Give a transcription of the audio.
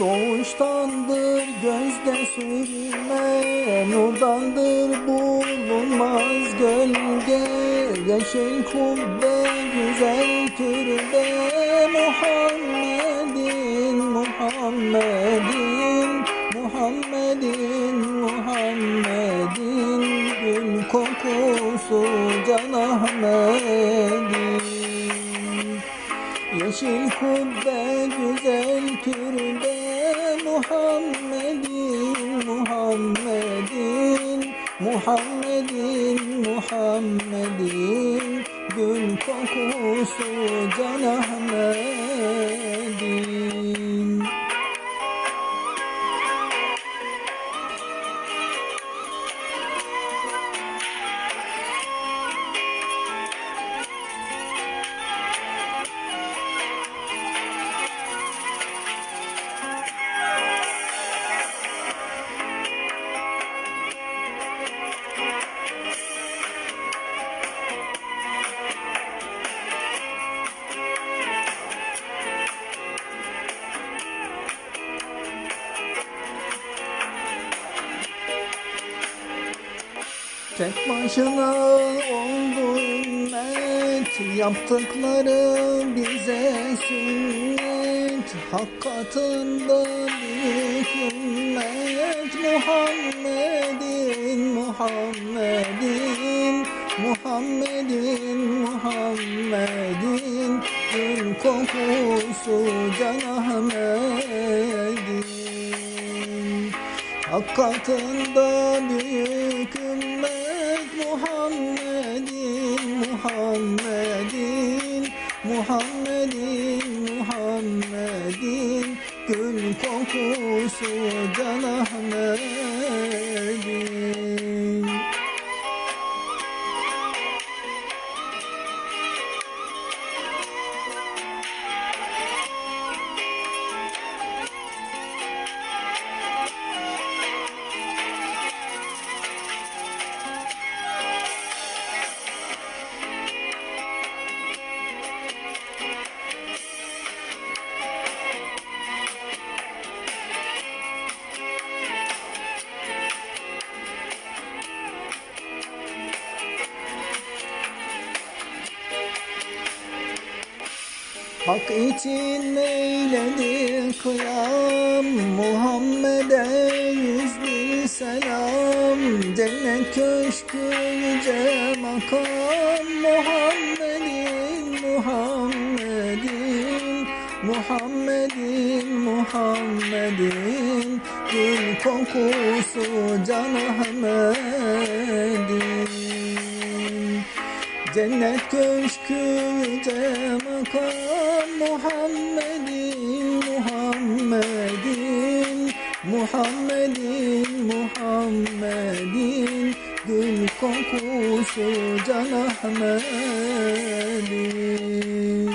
nurdandır gözde sürme Nurdandır bulunmaz gölge. Yeşil kubbe güzel türbe Muhammedin Muhammedin Muhammedin Muhammedin. Gül kokusu Can Ahmet'in Yeşil kubbe güzel türbe Muhammedin Muhammedin Muhammedin Muhammedin. Gül kokusu Can Ahmet'in Tek başına oldu ümmet Yaptıkları bize sünnet Hak katında büyük ümmet. Muhammedin, Muhammedin Muhammedin, Muhammedin. Gül kokusu Can Ahmet'in Hak katında büyük ümmet Muhammedin, Muhammedin, Muhammedin, Muhammedin. Gül kokusu Hak için eyledi kıyam? Muhammed'e yüz bin selam. Cennet köşkü yüce makam. Muhammedin, Muhammedin Muhammedin, Muhammedin. Gül kokusu Can Ahmet'in Cennet köşkü yüce makam Muhammedin, Muhammedin Muhammedin, Muhammedin. Gül kokusu Can Ahmet'in